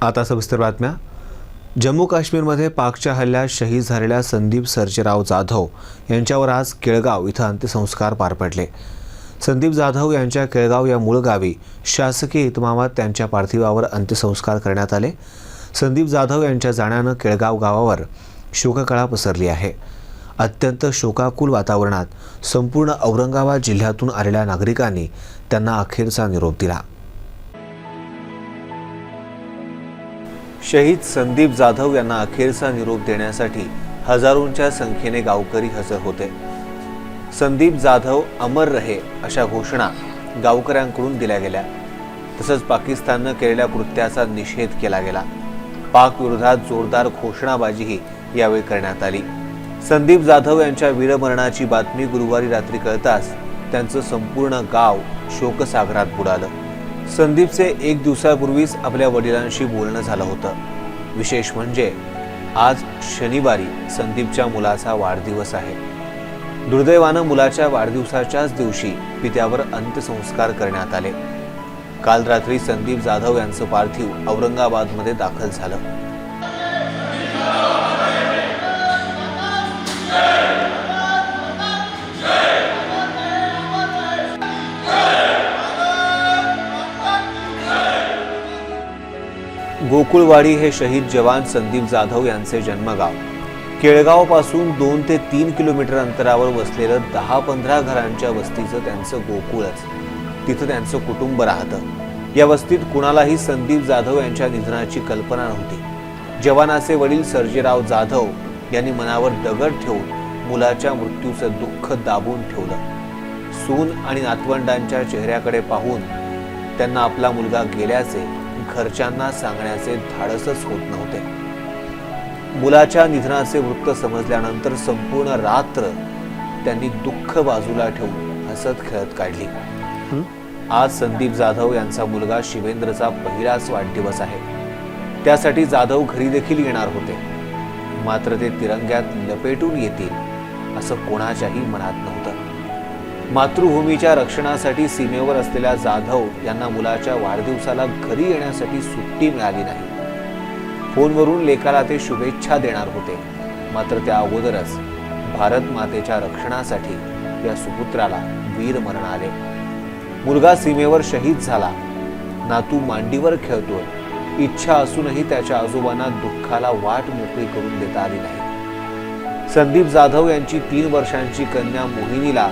आता सविस्तर बातम्या. जम्मू काश्मीरमध्ये पाकच्या हल्ल्यात शहीद झालेल्या संदीप सर्जेराव जाधव यांच्यावर आज केळगाव इथं अंत्यसंस्कार पार पडले. संदीप जाधव यांच्या केळगाव या मूळ गावी शासकीय इतमामात त्यांच्या पार्थिवावर अंत्यसंस्कार करण्यात आले. संदीप जाधव यांच्या जाण्यानं केळगाव गावावर शोककळा पसरली आहे. अत्यंत शोकाकुल वातावरणात संपूर्ण औरंगाबाद जिल्ह्यातून आलेल्या नागरिकांनी त्यांना अखेरचा निरोप दिला. शहीद संदीप जाधव यांना अखेरचा निरोप देण्यासाठी हजारोंच्या संख्येने गावकरी हजर होते. संदीप जाधव अमर रहे अशा घोषणा गावकऱ्यांकडून दिल्या गेल्या. तसंच पाकिस्ताननं केलेल्या कृत्याचा निषेध केला गेला. पाक विरोधात जोरदार घोषणाबाजीही यावेळी करण्यात आली. संदीप जाधव यांच्या वीरमरणाची बातमी गुरुवारी रात्री कळताच त्यांचं संपूर्ण गाव शोकसागरात बुडालं. संदीपचे एक दिवसापूर्वीच आपल्या वडिलांशी बोलणं झालं होतं. विशेष म्हणजे आज शनिवारी संदीपच्या मुलाचा वाढदिवस आहे. दुर्दैवानं मुलाच्या वाढदिवसाच्याच दिवशी पित्यावर अंत्यसंस्कार करण्यात आले. काल रात्री संदीप जाधव यांचं पार्थिव औरंगाबादमध्ये दाखल झालं. गोकुळवाडी हे शहीद जवान संदीप जाधव यांचे जन्मगाव. केळगावपासून दोन ते तीन किलोमीटर अंतरावर वसलेलं दहा पंधरा घरांच्या वस्तीचं त्यांचं गोकुळच. तिथं त्यांचं कुटुंब राहतं. या वस्तीत कुणालाही संदीप जाधव यांच्या निधनाची कल्पना नव्हती. जवानाचे वडील सर्जेराव जाधव यांनी मनावर दगड ठेवून मुलाच्या मृत्यूचं दुःख दाबून ठेवलं. सून आणि नातवंडांच्या चेहऱ्याकडे पाहून त्यांना आपला मुलगा गेल्याचे घरच्यांना सांगण्याचे धाडसच होत नव्हते. मुलाच्या निधनाचे वृत्त समजल्यानंतर संपूर्ण रात्र त्यांनी दुःख बाजूला ठेवून हसत खेळत काढली. आज संदीप जाधव यांचा मुलगा शिवेंद्रचा पहिलाच वाढदिवस आहे. त्यासाठी जाधव घरी देखील येणार होते. मात्र ते तिरंग्यात लपेटून येतील असं कोणाच्याही मनात नव्हतं. मातृभूमीच्या रक्षणासाठी सीमेवर असलेल्या जाधव यांना मुलाच्या वाढदिवसाला घरी येण्यासाठी सुट्टी मिळाली नाही. फोनवरून लेकाला ते शुभेच्छा देणार होते. मात्र त्या अगोदरच भारत मातेच्या रक्षणासाठी या सुपुत्राला वीर मरण आले. मुलगा सीमेवर शहीद झाला. नातू मांडीवर खेळतोय. इच्छा असूनही त्याच्या आजोबांना दुःखाला वाट मोकळी करून देता आली नाही. संदीप जाधव यांची तीन वर्षांची कन्या मोहिनीला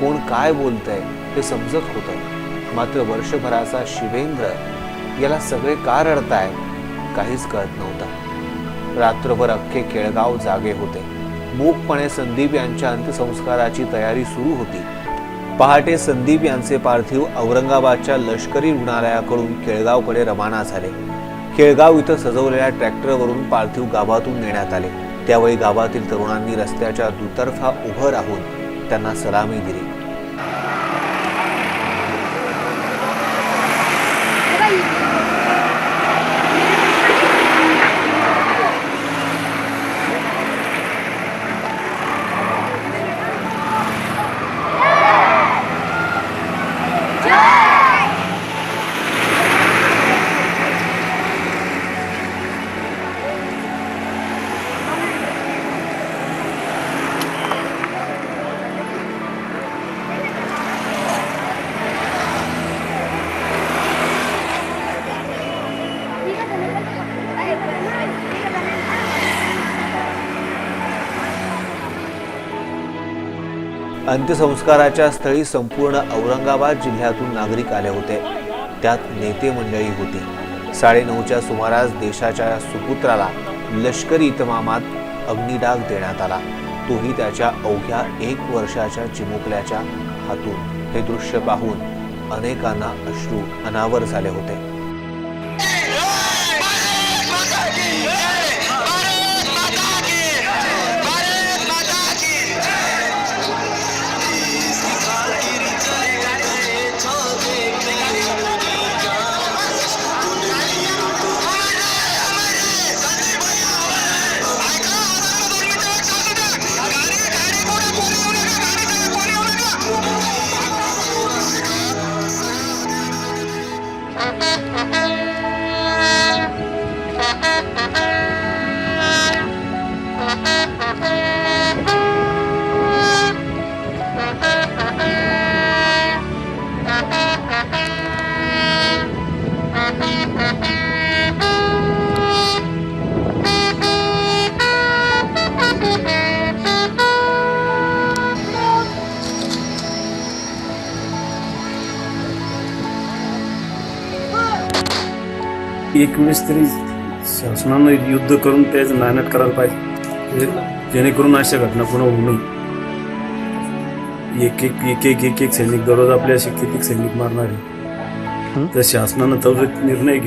कोण काय बोलतंय ते समजत होतं. मात्र वर्षभराचा शिवेंद्र याला सगळे का रडताय काहीच कळत नव्हतं. रात्रभर अख्खे केळगाव जागे होते. मूकपणे संदीप यांच्या अंत्यसंस्काराची तयारी सुरू होती. पहाटे संदीप यांचे पार्थिव औरंगाबादच्या लष्करी रुग्णालयाकडून केळगावकडे रवाना झाले. केळगाव इथं सजवलेल्या ट्रॅक्टरवरून पार्थिव गावातून नेण्यात आले. त्यावेळी गावातील तरुणांनी रस्त्याच्या दुतर्फा उभं राहून त्यांना सलामी दिली. अंत्यसंस्काराच्या स्थळी संपूर्ण औरंगाबाद जिल्ह्यातून नागरिक आले होते. त्यात नेते मंडळी होती. साडेनऊच्या सुमारास देशाच्या या सुपुत्राला लष्करी इतमामात अग्निडाग देण्यात आला. तोही त्याच्या अवघ्या एक वर्षाच्या चिमुकल्याच्या हातून. हे दृश्य पाहून अनेकांना अश्रू अनावर झाले होते. equilibrium शासनानं युद्ध करून त्याचं नायनाट करायला पाहिजे. जेणेकरून अशा घटना पुन्हा होऊ नये. एक एक एक एक एक एक सैनिक दररोज आपल्या कितीक सैनिक मारणार. आहे तर शासनानं त्वरित निर्णय घेऊन